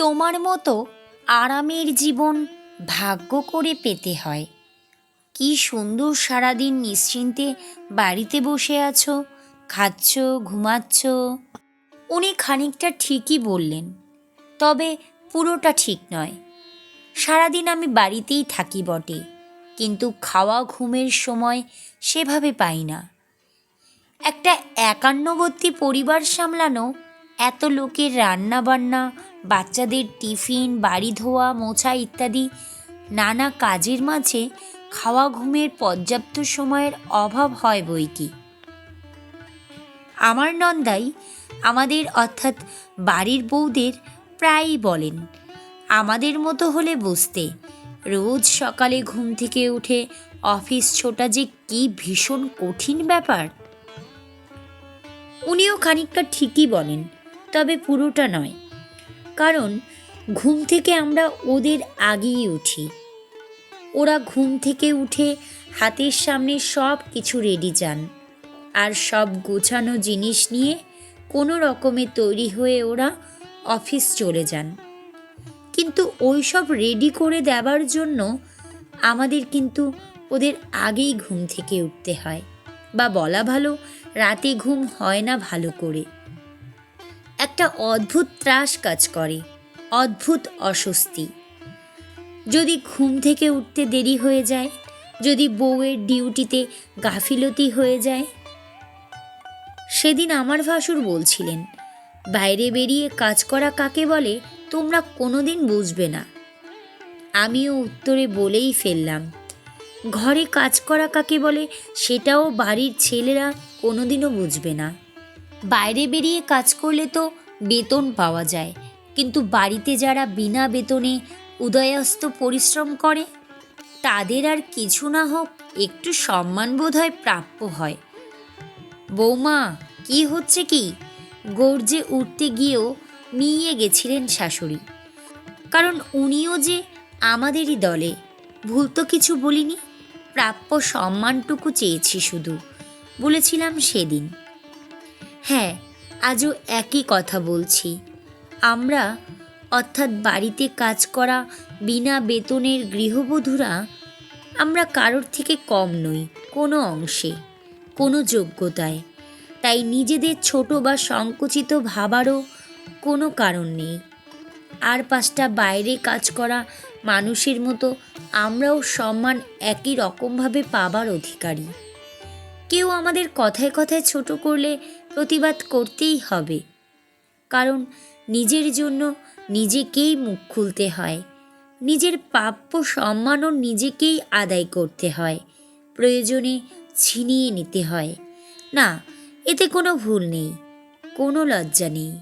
তোমার মতো আরামের জীবন ভাগ্য করে পেতে হয়। কি সুন্দর সারাদিন নিশ্চিন্তে বাড়িতে বসে আছো, খাচ্ছ, ঘুমাচ্ছ। উনি খানিকটা ঠিকই বললেন, তবে পুরোটা ঠিক নয়। সারাদিন আমি বাড়িতেই থাকি বটে, কিন্তু খাওয়া ঘুমের সময় সেভাবে পাই না। একটা একান্নবর্তী পরিবার সামলানো এত লোকের রান্না বান্না বাচ্চাদের টিফিন, বাড়ি ধোয়া, মোছা ইত্যাদি নানা কাজের মাঝে খাওয়া ঘুমের পর্যাপ্ত সময়ের অভাব হয় বই কি আমার নন্দাই আমাদের অর্থাৎ বাড়ির বউদের প্রায়ই বলেন, আমাদের মতো হলে বুঝতে, রোজ সকালে ঘুম থেকে উঠে অফিস ছোটা যে কি ভীষণ কঠিন ব্যাপার। উনিও খানিকটা ঠিকই বলেন, তবে পুরোটা নয়। কারণ ঘুম থেকে আমরা ওদের আগেই উঠি। ওরা ঘুম থেকে উঠে হাতের সামনে সব কিছু রেডি যান আর সব গোছানো জিনিস নিয়ে কোনো রকমে তৈরি হয়ে ওরা অফিস চলে যান। কিন্তু ওই সব রেডি করে দেওয়ার জন্য আমাদের কিন্তু ওদের আগেই ঘুম থেকে উঠতে হয় বা বলা ভালো রাতে ঘুম হয় না ভালো করে। একটা অদ্ভুত ত্রাস কাজ করে, অদ্ভুত অস্বস্তি। যদি ঘুম থেকে উঠতে দেরি হয়ে যায়, যদি বউয়ের ডিউটিতে গাফিলতি হয়ে যায়। সেদিন আমার ভাসুর বলছিলেন, বাইরে বেরিয়ে কাজ করা কাকে বলে তোমরা কোনোদিন বুঝবে না। আমিও উত্তরে বলেই ফেললাম, ঘরে কাজ করা কাকে বলে সেটাও বাড়ির ছেলেরা কোনোদিনও বুঝবে না। বাইরে বেরিয়ে কাজ করলে তো বেতন পাওয়া যায়। কিন্তু বাড়িতে যারা বিনা বেতনে উদয়াস্ত পরিশ্রম করে, তাদের আর কিছু না হোক একটু সম্মান বোধ হয় প্রাপ্য হয়। বৌমা, কি হচ্ছে কি? গর্জে উঠতে গিয়েও মিইয়ে গেছিলেন শাশুড়ি। কারণ উনিও যে আমাদেরই দলে, ভুল তো কিছু বলিনি। প্রাপ্য সম্মানটুকু চেয়েছি শুধু, বলেছিলাম সেদিন। হ্যাঁ আজও একই কথা বলছি। আমরা, অর্থাৎ বাড়িতে কাজ করা বিনা বেতনের গৃহবধূরা, আমরা কারোর থেকে কম নই, কোনো অংশে, কোনো যোগ্যতায়। তাই নিজেদের ছোট বা সংকুচিত ভাবারও কোনো কারণ নেই। আর পাঁচটা বাইরে কাজ করা মানুষের মতো আমরাও সম্মান একই রকমভাবে পাবার অধিকারী। কেউ আমাদের কথায় কথায় ছোট করলে প্রতিবাদ করতেই হবে। কারণ নিজের জন্য নিজেকেই মুখ খুলতে হয়। নিজের প্রাপ্য সম্মানও নিজেকেই আদায় করতে হয়। প্রয়োজনে ছিনিয়ে নিতে হয়। না, এতে কোনো ভুল নেই, কোনো লজ্জা নেই।